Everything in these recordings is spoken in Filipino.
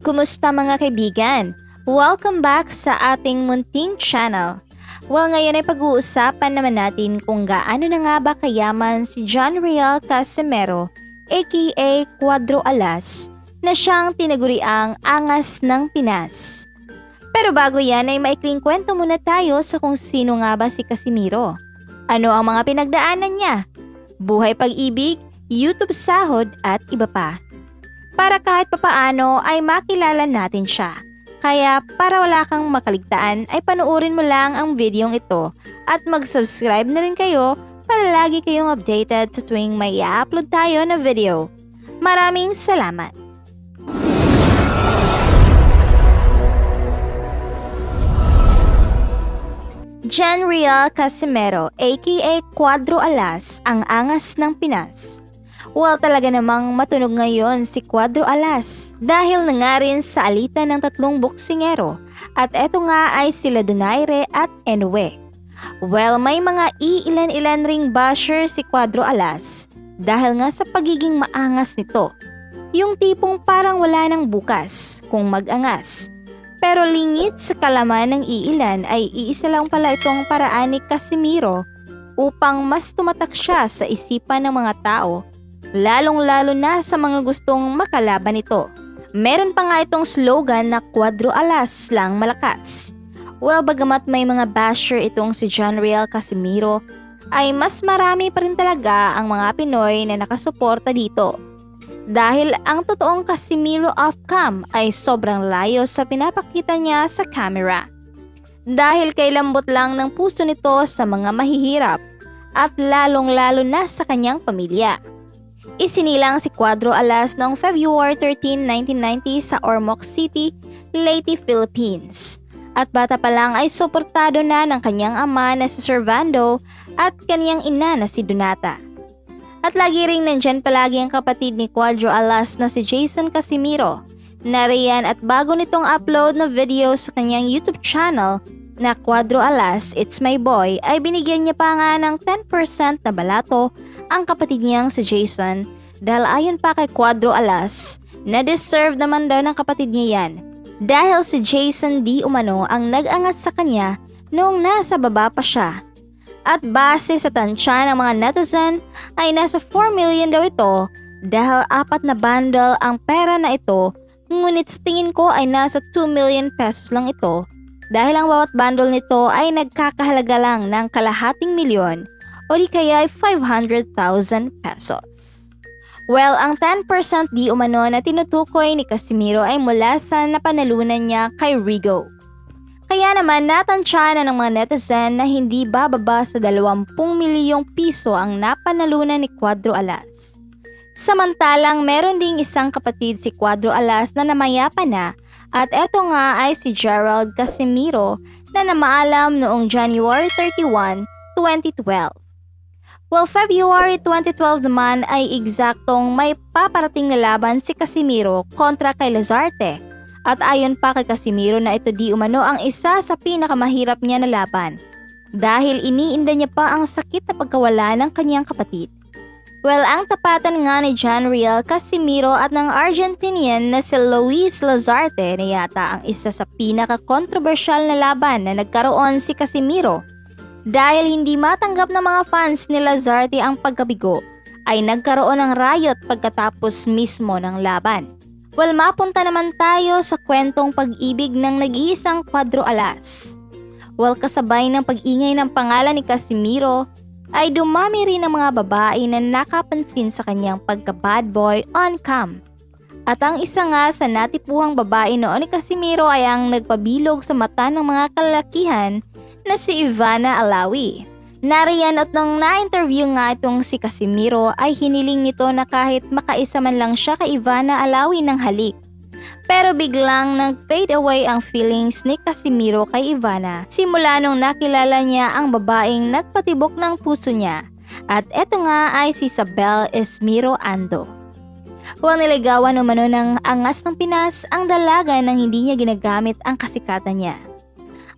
Kumusta mga kaibigan? Welcome back sa ating munting channel. Well, ngayon ay pag-uusapan naman natin kung gaano na nga ba kayaman si John Real Casimero aka Cuadro Alas na siyang tinaguriang angas ng Pinas. Pero bago yan ay maikling kwento muna tayo sa kung sino nga ba si Casimiro. Ano ang mga pinagdaanan niya? Buhay pag-ibig, YouTube sahod at iba pa para kahit papaano ay makilala natin siya. Kaya para wala kang makaligtaan ay panuorin mo lang ang videong ito at mag-subscribe na rin kayo para lagi kayong updated sa tuwing may i-upload tayo na video. Maraming salamat! Jan Casimero aka Cuadro Alas ang angas ng Pinas. Well, talaga namang matunog ngayon si Cuadro Alas dahil na nga rin sa alitan ng tatlong boksingero at eto nga ay sila Donaire at Enoue. Well, may mga iilan-ilan ring basher si Cuadro Alas dahil nga sa pagiging maangas nito. Yung tipong parang wala nang bukas kung mag-angas. Pero lingit sa kalaman ng iilan ay iisa lang pala itong paraan ni Casimiro upang mas tumatak siya sa isipan ng mga tao lalong-lalo na sa mga gustong makalaban ito. Meron pa nga itong slogan na Quadro Alas lang malakas. Well, bagamat may mga basher itong si John Real Casimiro, ay mas marami pa rin talaga ang mga Pinoy na nakasuporta dito. Dahil ang totoong Casimiro off-cam ay sobrang layo sa pinapakita niya sa camera. Dahil kay lambot lang ng puso nito sa mga mahihirap at lalong-lalo na sa kanyang pamilya. Isinilang si Cuadro Alas noong February 13, 1990 sa Ormoc City, Leyte, Philippines. At bata pa lang ay suportado na ng kanyang ama na si Servando at kanyang ina na si Donata. At lagi ring nandyan palagi ang kapatid ni Cuadro Alas na si Jason Casimiro. Nariyan at bago nitong upload na video sa kanyang YouTube channel na Cuadro Alas, It's My Boy, ay binigyan niya pa nga ng 10% na balato ang kapatid niyang si Jason dahil ayon pa kay Cuadro Alas, na-deserve naman daw ng kapatid niya yan. Dahil si Jason di umano ang nag-angat sa kanya noong nasa baba pa siya. At base sa tansya ng mga netizen ay nasa 4 million daw ito dahil apat na bundle ang pera na ito ngunit sa tingin ko ay nasa 2 million pesos lang ito dahil ang bawat bundle nito ay nagkakahalaga lang ng kalahating milyon o di kaya 500,000 pesos. Well, ang 10% di umano na tinutukoy ni Casimiro ay mula sa napanalunan niya kay Rigo. Kaya naman natansya na ng mga netizen na hindi bababa sa 20 milyong piso ang napanalunan ni Cuadro Alas. Samantalang meron ding isang kapatid si Cuadro Alas na namayapa na at eto nga ay si Gerald Casimiro na namaalam noong January 31, 2012. Well, February 2012 naman ay eksaktong may paparating na laban si Casimiro kontra kay Lazarte. At ayon pa kay Casimiro na ito di umano ang isa sa pinakamahirap niya na laban. Dahil iniinda niya pa ang sakit na pagkawala ng kanyang kapatid. Well, ang tapatan nga ni John Real Casimiro at ng Argentinian na si Luis Lazarte na yata ang isa sa pinaka-controversial na laban na nagkaroon si Casimiro dahil hindi matanggap ng mga fans ni Lazarte ang pagkabigo, ay nagkaroon ng riot pagkatapos mismo ng laban. Well, mapunta naman tayo sa kwentong pag-ibig ng nag-iisang kwadro alas. Well, kasabay ng pag-ingay ng pangalan ni Casimiro, ay dumami rin ang mga babae na nakapansin sa kanyang pagka-bad boy on cam. At ang isa nga sa natipuhang babae noon ni Casimiro ay ang nagpabilog sa mata ng mga kalakihan na si Ivana Alawi. Nariyan at nung na-interview nga itong si Casimiro ay hiniling nito na kahit makaisa man lang siya kay Ivana Alawi ng halik. Pero biglang nag-fade away ang feelings ni Casimiro kay Ivana simula nung nakilala niya ang babaeng nagpatibok ng puso niya. At eto nga ay si Isabel Esmiro Ando. Huwag niligawan umano ng angas ng Pinas ang dalaga nang hindi niya ginagamit ang kasikatan niya.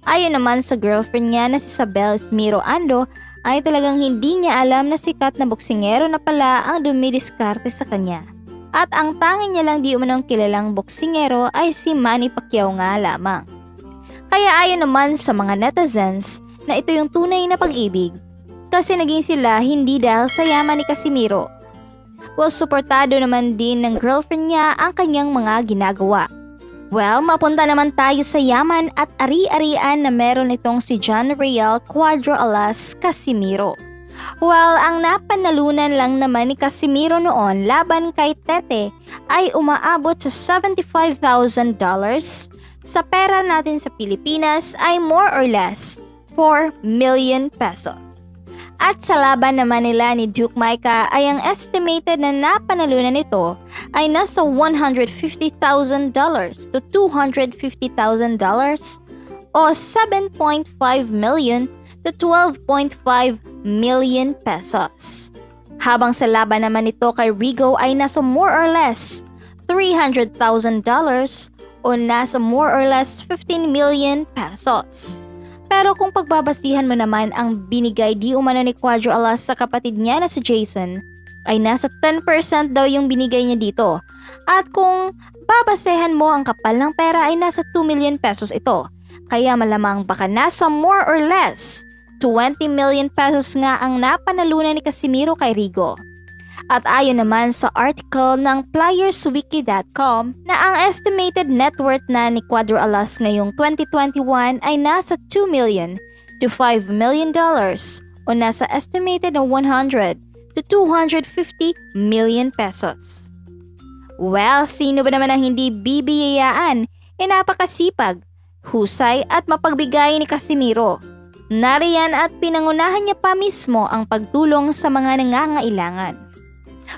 Ayon naman sa girlfriend niya na si Isabel Smiro Ando ay talagang hindi niya alam na sikat na boksingero na pala ang dumidiskarte sa kanya. At ang tanging niya lang di umanong kilalang boksingero ay si Manny Pacquiao nga lamang. Kaya ayon naman sa mga netizens na ito yung tunay na pag-ibig kasi naging sila hindi dahil sa yaman ni Casimiro. Well, suportado naman din ng girlfriend niya ang kanyang mga ginagawa. Well, mapunta naman tayo sa yaman at ari-arian na meron itong si John Real Cuadro Alas Casimiro. Well, ang napanalunan lang naman ni Casimiro noon laban kay Tete ay umaabot sa $75,000 sa pera natin sa Pilipinas ay more or less 4 million pesos. At sa laban naman nila ni Duke Micah ay ang estimated na napanalunan nito ay nasa $150,000 to $250,000 o 7.5 million to 12.5 million pesos. Habang sa laban naman nito kay Rigo ay nasa more or less $300,000 o nasa more or less 15 million pesos. Pero kung pagbabasihan mo naman ang binigay di umano ni Quadro Alas sa kapatid niya na si Jason, ay nasa 10% daw yung binigay niya dito. At kung babasehan mo ang kapal ng pera ay nasa 2 million pesos ito. Kaya malamang baka nasa more or less 20 million pesos nga ang napanalunan ni Casimiro kay Rigo. At ayon naman sa article ng playerswiki.com na ang estimated net worth na ni Cuadro Alas ngayong 2021 ay nasa 2 million to 5 million dollars o nasa estimated na 100 to 250 million pesos. Well, sino ba naman ang hindi bibiyayaan? E napakasipag, husay at mapagbigay ni Casimiro. Nariyan at pinangunahan niya pa mismo ang pagtulong sa mga nangangailangan.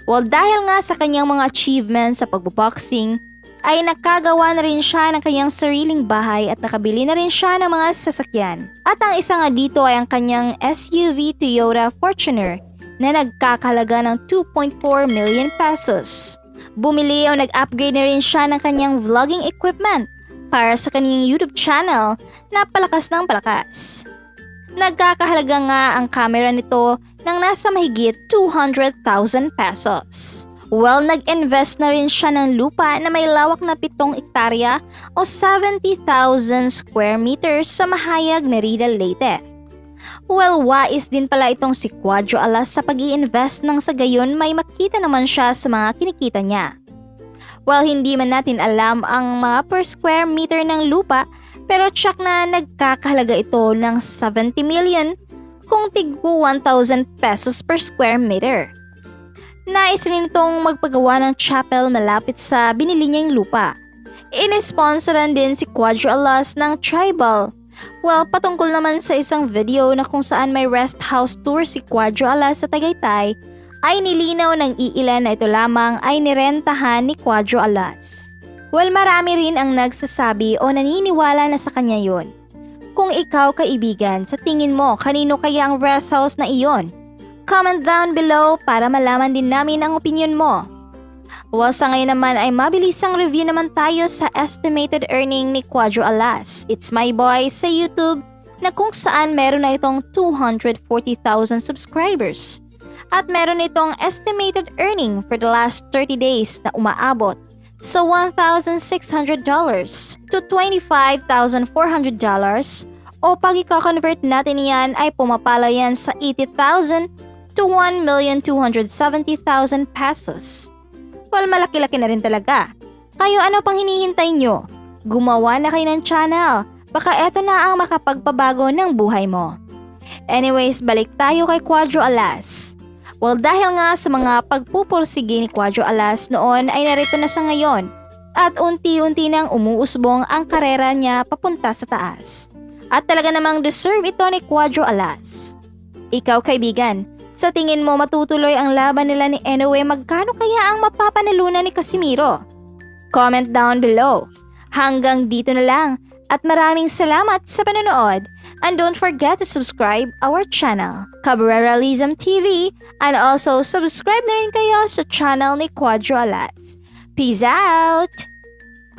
Well, dahil nga sa kanyang mga achievements sa pagboboxing, ay nakagawa na rin siya ng kanyang sariling bahay at nakabili na rin siya ng mga sasakyan. At ang isa nga dito ay ang kanyang SUV Toyota Fortuner na nagkakalaga ng 2.4 million pesos. Bumili o nag-upgrade na rin siya ng kanyang vlogging equipment para sa kanyang YouTube channel na palakas ng palakas. Nagkakahalaga nga ang camera nito ng nasa mahigit 200,000 pesos. Well, nag-invest na rin siya ng lupa na may lawak na 7 ektarya o 70,000 square meters sa Mahayag, Merida, Leyte. Well, wais din pala itong si Quadro Alas sa pag invest nang sa gayon may makita naman siya sa mga kinikita niya. Well, hindi man natin alam ang mga per square meter ng lupa, pero check na nagkakahalaga ito ng 70 million kung tigpo 1,000 pesos per square meter. Nais rin itong magpagawa ng chapel malapit sa binili niyang lupa. Inesponsoran din si Quadro Alas ng Tribal. Well, patungkol naman sa isang video na kung saan may rest house tour si Quadro Alas sa Tagaytay, ay nilinaw ng iilan na ito lamang ay nirentahan ni Quadro Alas. Well, marami rin ang nagsasabi o naniniwala na sa kanya yon. Kung ikaw kaibigan, sa tingin mo, kanino kaya ang rest house na iyon? Comment down below para malaman din namin ang opinion mo. Well, sa ngayon naman ay mabilisang review naman tayo sa estimated earning ni Quadro Alas. It's my boy sa YouTube na kung saan meron na itong 240,000 subscribers. At meron itong estimated earning for the last 30 days na umaabot sa $1,600 to $25,400 o pag i-convert natin yan ay pumapala yan sa 80,000 to 1,270,000 pesos. Well, malaki-laki na rin talaga. Kayo ano pang hinihintay nyo? Gumawa na kayo ng channel. Baka eto na ang makapagpabago ng buhay mo. Anyways, balik tayo kay Quadro Alas. Well, dahil nga sa mga pagpupursige ni Quadro Alas noon ay narito na sa ngayon at unti-unti nang umuusbong ang karera niya papunta sa taas. At talaga namang deserve ito ni Quadro Alas. Ikaw kaibigan, sa tingin mo matutuloy ang laban nila ni Inoue magkano kaya ang mapapanalunan ni Casimiro? Comment down below. Hanggang dito na lang at maraming salamat sa panonood. And don't forget to subscribe our channel, Cabreralism TV, and also subscribe na rin kayo sa channel ni Quadro Alas. Peace out!